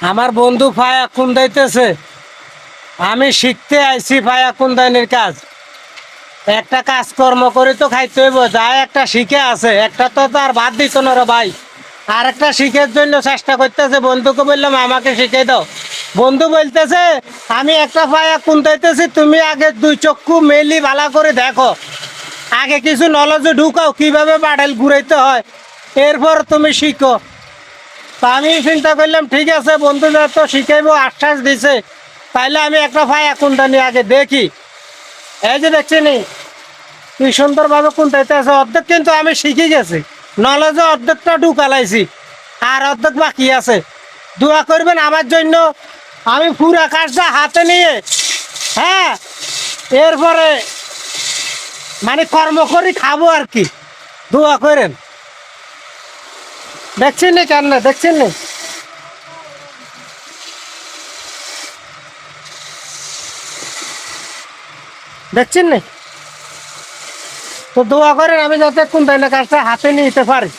আমার বন্ধু ফায়া কুন্দাইতেছে আমি শিখতে আইছি ফায়া কুন্দাইনের কাজ। একটা কাজকর্ম করে তো খাইতে হইব, যা একটা শিখে আছে, একটা তো তার বাদ দিত না রে ভাই। আর একটা শিখের জন্য চেষ্টা করতেছে, বন্ধুকে বললাম, আমাকে শিখে দাও। বন্ধু বলতেছে, আমি একটা ফায়া কুন্দাইতেছি তুমি আগে দুই চক্ষু মেলি ভালো করে দেখো। আগে কিছু নলেজে ঢুকাও, কীভাবে বাড়াইল ঘুরাইতে হয়। এরপর তুমি শিখো। আমি চিন্তা করলাম, ঠিক আছে বন্ধুরা তো শিখাইবো, আশ্বাস দিছে। তাইলে আমি একটা ভাই ফায়া কুন্দানি আগে দেখি। এই যে দেখছি নি তুই সুন্দরভাবে কুন্দাইতে আছে। অর্ধেক কিন্তু আমি শিখে গেছি, নলেজে অর্ধেকটা ঢুকালাইছি, আর অর্ধেক বাকি আছে। দোয়া করবেন আমার জন্য, আমি পুরা কাজটা হাতে নিয়ে হ্যাঁ এরপরে মানে কর্ম করি, খাব আর কি। দোয়া করেন। দেখছেন না কেন না দেখছেন না? দেখছেন না? তো দোয়া করেন আমি যাতে কোন তাই না কাজটা হাতে নিতে পারি।